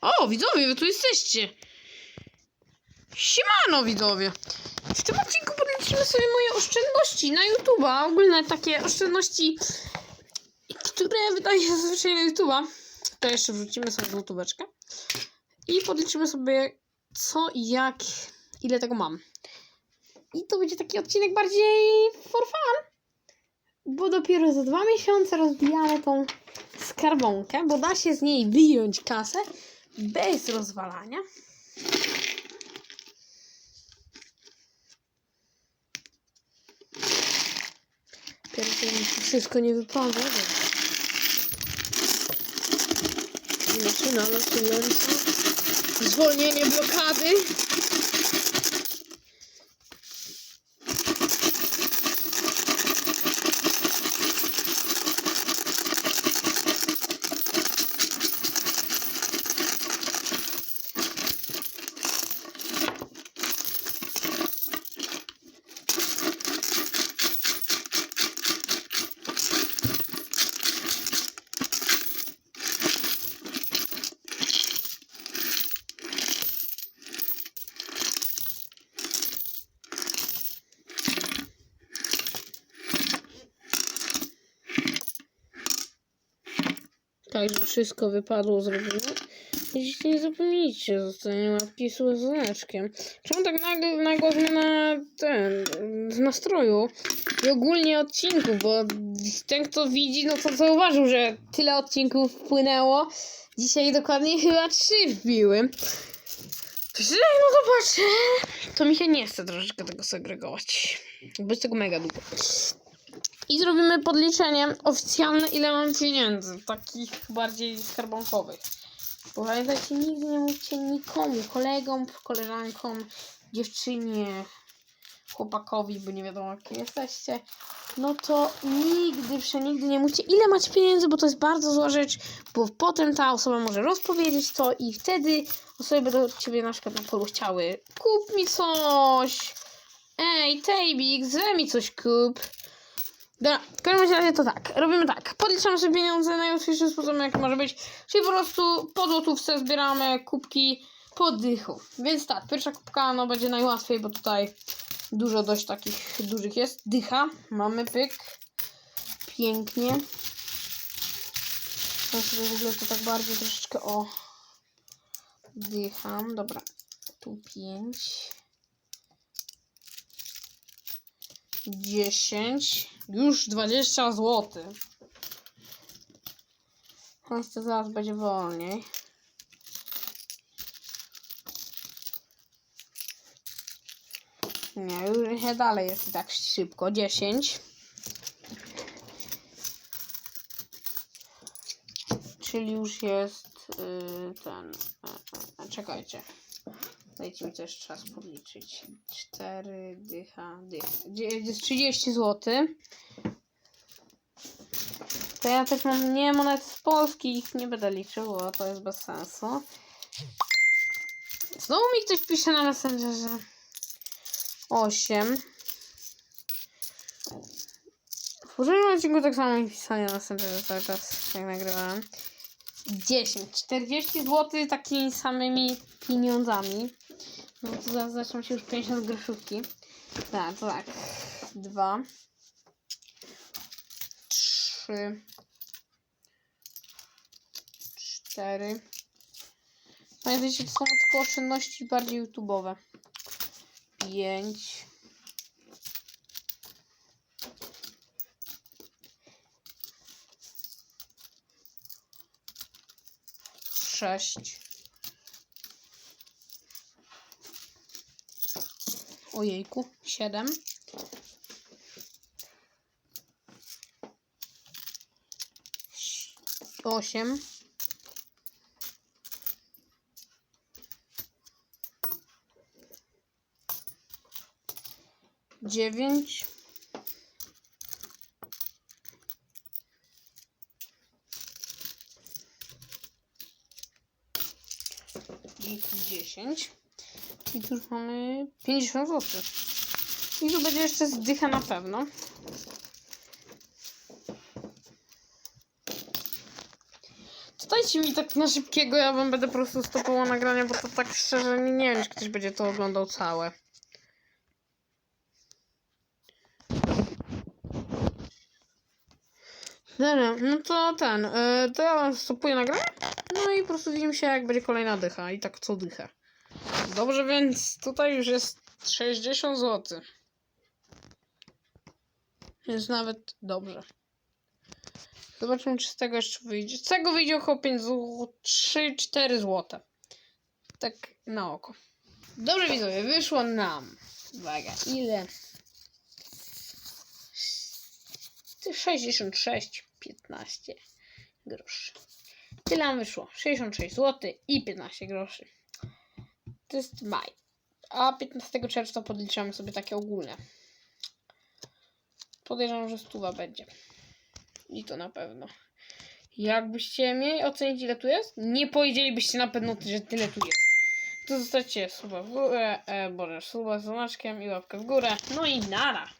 O, widzowie, wy tu jesteście. Siemano, widzowie. W tym odcinku podliczymy sobie moje oszczędności na YouTube'a. Ogólne takie oszczędności, które wydaje się zazwyczaj na YouTube'a. To jeszcze wrzucimy sobie złotóweczkę. I podliczymy sobie co i jak, ile tego mam. I to będzie taki odcinek bardziej for fun. Bo dopiero za dwa miesiące rozbijamy tą skarbonkę, bo da się z niej wyjąć kasę bez rozwalania. Pierwsze mi tu wszystko nie wypada. Zaczyna lecąco. Zwolnienie blokady. Także wszystko wypadło zrobione. Jeśli nie zapomnijcie, zostanie łapki z dzwoneczkiem. Czemu tak nagle, nagła zmiana ten, z nastroju i ogólnie odcinku, bo ten kto widzi, no to zauważył, że tyle odcinków wpłynęło. Dzisiaj dokładnie chyba trzy wbiły. Także no zobaczę. To mi się nie chce troszeczkę tego segregować. Bez tego mega długo. I zrobimy podliczenie oficjalne, ile mam pieniędzy, takich bardziej skarbonkowych. Bo pamiętajcie, nigdy nie mówcie nikomu, kolegom, koleżankom, dziewczynie, chłopakowi, bo nie wiadomo kim jesteście. No to nigdy, przenigdy nie mówcie, ile macie pieniędzy, bo to jest bardzo zła rzecz, bo potem ta osoba może rozpowiedzieć to i wtedy osoby będą ciebie na przykład na polu chciały kup mi coś, ej, Tejbik, zwe mi coś kup. Dobra, w każdym razie to tak. Robimy tak. Podliczamy sobie pieniądze najłatwiejszym sposobem, jaki może być. Czyli po prostu po złotówce zbieramy kubki po dychu. Więc tak, pierwsza kubka no będzie najłatwiej, bo tutaj dużo dość takich dużych jest. Dycha. Mamy pyk. Pięknie. Ja sobie w ogóle to tak bardziej troszeczkę o dycham. Dobra. Tu pięć. 10, już 20 zł. Jeszcze zaraz będzie wolniej. Nie, już nie dalej jest tak szybko. 10. Czyli już jest yy, ten. A, a, czekajcie. Dajcie mi też czas podliczyć. 4 dycha, dycha. Dzie- Jest 30 zł. To ja też mam nie monet z Polski, ich nie będę liczył, bo to jest bez sensu. Znowu mi ktoś pisze na Messengerze. 8. W poprzednim odcinku tak samo mi pisali na Messengerze cały czas, jak nagrywałem. 10. 40 zł takimi samymi pieniądzami. No to zaraz zaczną się już 50 groszówki. Tak, tak. Dwa. Trzy. Cztery. Pamiętajcie, to są tylko oszczędności bardziej YouTube'owe. Pięć. Sześć. Ojejku, siedem. Osiem. Dziewięć. Dziesięć. I tu już mamy 50 zł. I tu będzie jeszcze zdycha na pewno. Dajcie mi tak na szybkiego, ja wam będę po prostu stopował nagranie, bo to tak szczerze nie, nie wiem, czy ktoś będzie to oglądał całe. Dobra, no to ten, y, to ja stopuję nagranie, no i po prostu widzimy się jak będzie kolejna dycha i tak co dychę. Dobrze, więc tutaj już jest 60 zł. Jest nawet dobrze. Zobaczymy, czy z tego jeszcze wyjdzie. Z tego wyjdzie około 5 zł, 3-4 zł. Tak na oko. Dobrze widzowie, wyszło nam. Uwaga, ile? 66,15 groszy. Tyle nam wyszło. 66 zł i 15 groszy. To jest maj. A 15 czerwca podliczamy sobie takie ogólne. Podejrzewam, że stuwa będzie. I to na pewno. Jakbyście mieli ocenić ile tu jest, nie powiedzielibyście na pewno, że tyle tu jest. To zostawcie suba w górę, e, boże, suba z znaczkiem i łapkę w górę. No i nara.